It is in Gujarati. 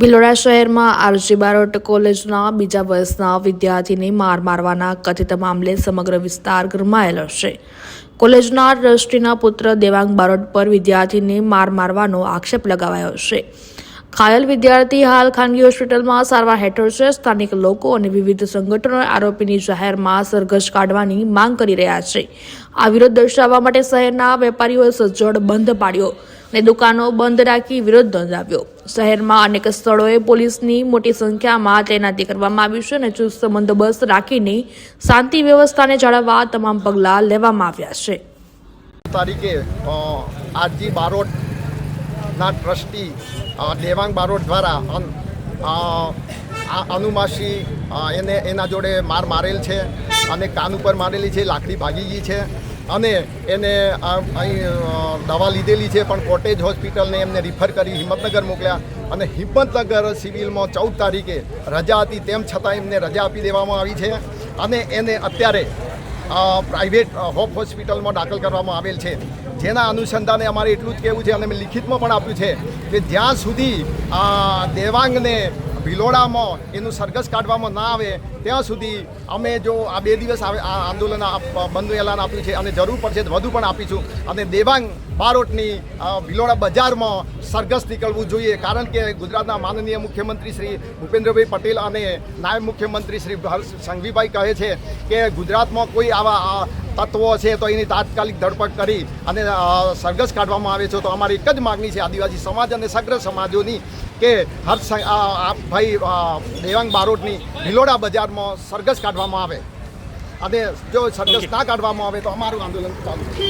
ભિલોડા શહેરમાં આરજી બારોટ કોલેજના બીજા વર્ષના વિદ્યાર્થીને માર મારવાના કથિત મામલે સમગ્ર વિસ્તાર ગરમાયેલો છે. કોલેજના ટ્રસ્ટીના પુત્ર દેવાંગ બારોટ પર વિદ્યાર્થીને માર મારવાનો આક્ષેપ લગાવાયો છે. ઘાયલ વિદ્યાર્થી હાલ ખાનગી હોસ્પિટલમાં સારવાર હેઠળ છે. સ્થાનિક લોકો અને વિવિધ સંગઠનો આરોપીની જાહેરમાં સરઘસ કાઢવાની માંગ કરી રહ્યા છે. આ વિરોધ દર્શાવવા માટે શહેરના વેપારીઓએ સજ્જડ બંધ પાડ્યો અને દુકાનો બંધ રાખી વિરોધ નોંધાવ્યો. શહેરમાં અનેક સ્થળોએ પોલીસની મોટી સંખ્યામાં તૈનાતી કરવામાં આવી છે અને ચુસ્ત બંદોબસ્ત રાખીને શાંતિ વ્યવસ્થાને જાળવવા તમામ પગલાં લેવામાં આવ્યા છે. તારીખે આરજી બારોટના ટ્રસ્ટી દેવાંગ બારોટ દ્વારા આ અનુમાસી એને, એના જોડે માર મારેલ છે અને કાન ઉપર મારેલી છે, લાકડી ભાગી ગઈ છે અને એને અહીં દવા લીધેલી છે, પણ કોટેજ હોસ્પિટલને એમને રિફર કરી હિંમતનગર મોકલ્યા અને હિંમતનગર સિવિલમાં ચૌદ તારીખે રજા હતી, તેમ છતાં એમને રજા આપી દેવામાં આવી છે અને એને અત્યારે પ્રાઇવેટ હોપ હોસ્પિટલમાં દાખલ કરવામાં આવેલ છે. જેના અનુસંધાને અમારે એટલું જ કહેવું છે અને લિખિતમાં પણ આપ્યું છે કે જ્યાં સુધી દેવાંગને ભિલોડામાં એનું સરઘસ કાઢવામાં ના આવે, ત્યાં સુધી અમે જો આ બે દિવસ આ આંદોલન બંધનું એલાન આપ્યું છે અને જરૂર પડશે વધુ પણ આપીશું. અને દેવાંગ બારોટની ભિલોડા બજારમાં સરઘસ નીકળવું જોઈએ, કારણ કે ગુજરાતના માનનીય મુખ્યમંત્રી શ્રી ભૂપેન્દ્રભાઈ પટેલ અને નાયબ મુખ્યમંત્રી શ્રી સંઘવીભાઈ કહે છે કે ગુજરાતમાં કોઈ આવા તત્વો છે તો એની તાત્કાલિક ધરપકડ કરી અને સરઘસ કાઢવામાં આવે છે. તો અમારી એક જ માગણી છે આદિવાસી સમાજ અને સગ્ર સમાજોની કે હર્ષ ભાઈ દેવાંગ બારોટની ભિલોડા બજારમાં સરઘસ કાઢવામાં આવે. અને જો સરઘસ ના કાઢવામાં આવે તો અમારું આંદોલન ચાલુ છે.